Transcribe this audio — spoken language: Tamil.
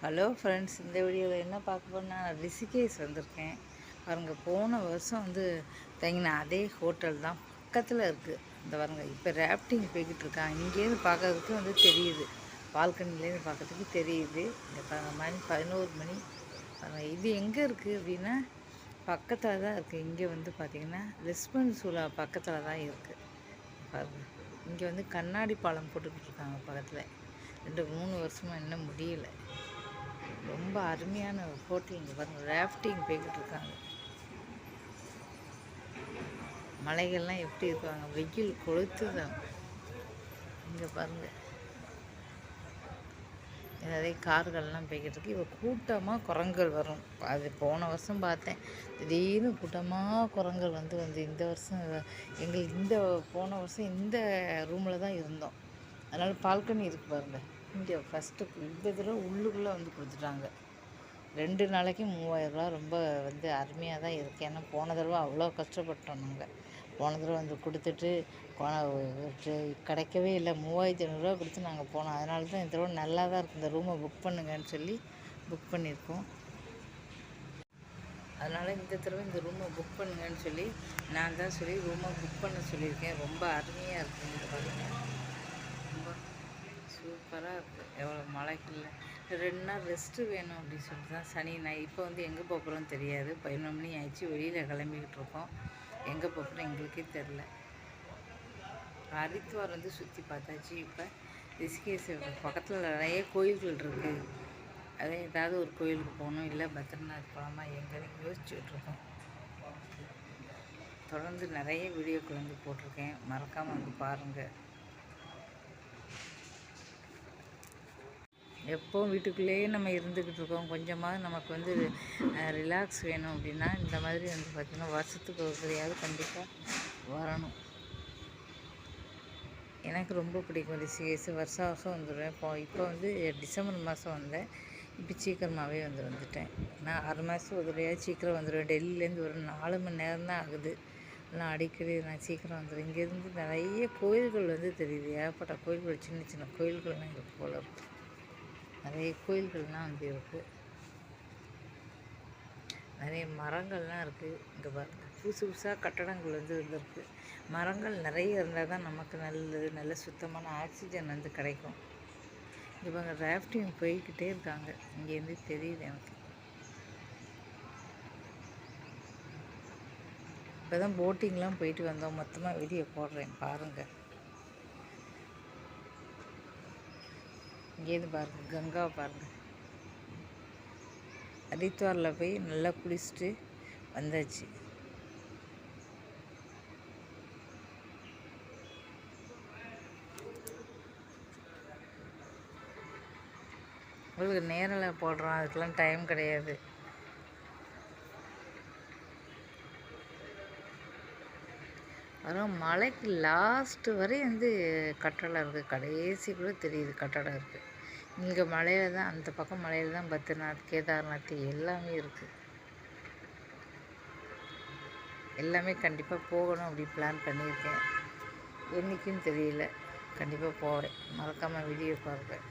ஹலோ ஃப்ரெண்ட்ஸ் இந்த வீடியோவில் என்ன பார்க்க போனால் நான் ரிஷிகேஷ் வந்திருக்கேன். பாருங்க போன வருஷம் வந்து தங்கின அதே ஹோட்டல் தான் பக்கத்தில் இருக்குது இந்த பாருங்க இப்போ ராஃப்டிங் போய்கிட்டு இருக்கான் இங்கேருந்து பார்க்கறதுக்கு வந்து தெரியுது. பால்கனிலேருந்து பார்க்கறதுக்கு தெரியுது. இங்கே பாருங்க மணி பதினோரு மணி. பாருங்க இது எங்கே இருக்குது அப்படின்னா பக்கத்தில் தான் இருக்குது இங்கே வந்து பார்த்திங்கன்னா லிஸ்பன் சூலா பக்கத்தில் தான் இருக்குது பாருங்க இங்கே வந்து கண்ணாடி பாலம் போட்டுக்கிட்டு இருக்காங்க பக்கத்தில். ரெண்டு மூணு வருஷமாக இன்னும் முடியலை. ரொம்ப அருமையான ஹோட்டல் இங்கே பாருங்க ராஃப்டிங் போய்கிட்டு இருக்காங்க. மலைகள்லாம் எப்படி இருக்காங்க வெயில் கொளுத்துதான். இங்கே பாருங்க. நிறைய கார்கள்லாம் போய்கிட்டு இருக்கு. இப்போ கூட்டமாக குரங்குகள் வரும். அது போன வருஷம் பார்த்தேன். திடீர்னு கூட்டமாக குரங்குகள் வந்து வந்து இந்த வருஷம் எங்களுக்கு இந்த போன வருஷம் இந்த ரூமில் தான் இருந்தோம். அதனால் பால்கனி இருக்கு பாருங்கள் இங்கே ஃபஸ்ட்டு இந்த தடவை உள்ளுக்குள்ளே வந்து கொடுத்துட்டாங்க. ரெண்டு நாளைக்கு மூவாயிரரூவா ரொம்ப வந்து அருமையாக தான் இருக்குது ஏன்னா போன தடவை அவ்வளோ கஷ்டப்பட்டோம் நாங்கள் போன தடவை வந்து கொடுத்துட்டு போன- கிடைக்கவே இல்லை. மூவாயிரத்தி ஐநூறுரூவா கொடுத்து நாங்கள் போனோம். அதனால தான் இந்த தடவை நல்லா தான் இருக்குது இந்த ரூமை புக் பண்ணுங்கன்னு சொல்லி புக் பண்ணியிருக்கோம். அதனால் இந்த தடவை இந்த ரூமை புக் பண்ணுங்கன்னு சொல்லி நான் தான் சொல்லி ரூமை புக் பண்ண சொல்லியிருக்கேன். ரொம்ப அருமையாக இருக்குது இந்த பாருங்கள் ரொம்ப சூப்பராக இருக்குது எவ்வளோ மழைக்குள்ள. ரெண்டு நாள் ரெஸ்ட்டு வேணும் அப்படின்னு சொல்லிட்டு தான் சனி நான் இப்போ வந்து எங்கே போகிறோம்னு தெரியாது. பதினொன்று மணி ஆயிடுச்சு. வெளியில் கிளம்பிக்கிட்டு இருக்கோம். எங்கே போகிறோம் எங்களுக்கே தெரில ஹரித்வார் வந்து சுற்றி பார்த்தாச்சு. இப்போ ரிஷிகேஷ் பக்கத்தில் நிறைய கோயில்கள் இருக்குது அதே ஏதாவது ஒரு கோயிலுக்கு போகணும் இல்லை பத்ரிநாத் போகலாமா எங்கன்னு யோசிச்சுட்ருக்கோம் தொடர்ந்து நிறைய வீடியோக்கள் வந்து போட்டிருக்கேன். மறக்காமல் வந்து பாருங்கள் எப்போவும் வீட்டுக்குள்ளேயே நம்ம இருந்துக்கிட்டு இருக்கோம். கொஞ்சமாவது நமக்கு வந்து ரிலாக்ஸ் வேணும் அப்படின்னா இந்த மாதிரி வந்து பார்த்திங்கன்னா வருஷத்துக்கு ஒரு கண்டிப்பாக வரணும். எனக்கு ரொம்ப பிடிக்கும் ரிஷிகேஷ் வருஷம் வருஷம் வந்துடுவேன் இப்போ இப்போ வந்து டிசம்பர் மாதம் வந்தேன். இப்போ சீக்கிரமாகவே வந்து வந்துட்டேன். நான் ஆறு மாதம் ஒரு சீக்கிரம் வந்துடுவேன் டெல்லியிலேருந்து ஒரு நாலு மணி நேரம் தான் ஆகுது. நான் அடிக்கடி நான் சீக்கிரம் வந்துடுவேன் இங்கேருந்து நிறைய கோயில்கள் வந்து தெரியுது. ஏகப்பட்ட கோயில்கள் சின்ன சின்ன கோயில்கள்லாம் இங்கே போல இருக்கும் நிறைய கோயில்கள்லாம் வந்து இருக்குது நிறைய மரங்கள்லாம் இருக்குது இங்கே பாருங்க புதுசு புதுசாக கட்டடங்கள் வந்து இருந்திருக்கு மரங்கள் நிறைய இருந்தால் தான் நமக்கு நல்லது நல்ல சுத்தமான ஆக்சிஜன் வந்து கிடைக்கும். இவங்க ராஃப்டிங் போய்கிட்டே இருக்காங்க. இங்கேருந்து தெரியுது எனக்கு. இப்போ தான் போட்டிங்லாம் போயிட்டு வந்தோம். மொத்தமாக வீடியோ போடுறேன் பாருங்கள் இங்கேருந்து பாருங்க கங்காவை பாருங்கள் ஹரித்வாரில் போய் நல்லா குளிச்சுட்டு வந்தாச்சு. உங்களுக்கு நேரில் போடுறோம் அதுக்கெல்லாம் டைம் கிடையாது. வரும் மலைக்கு லாஸ்ட்டு வரை வந்து கட்டடம் இருக்குது கடைசி கூட தெரியுது கட்டடம் இருக்குது இங்கே மலையில் தான் அந்த பக்கம் மலையில் தான் பத்ரிநாத் கேதார்நாத் எல்லாமே இருக்குது எல்லாமே கண்டிப்பாக போகணும் அப்படி பிளான் பண்ணியிருக்கேன். என்றைக்குன்னு தெரியல. கண்டிப்பாக போகிறேன் மறக்காமல் வீடியோ பார்ப்பேன்.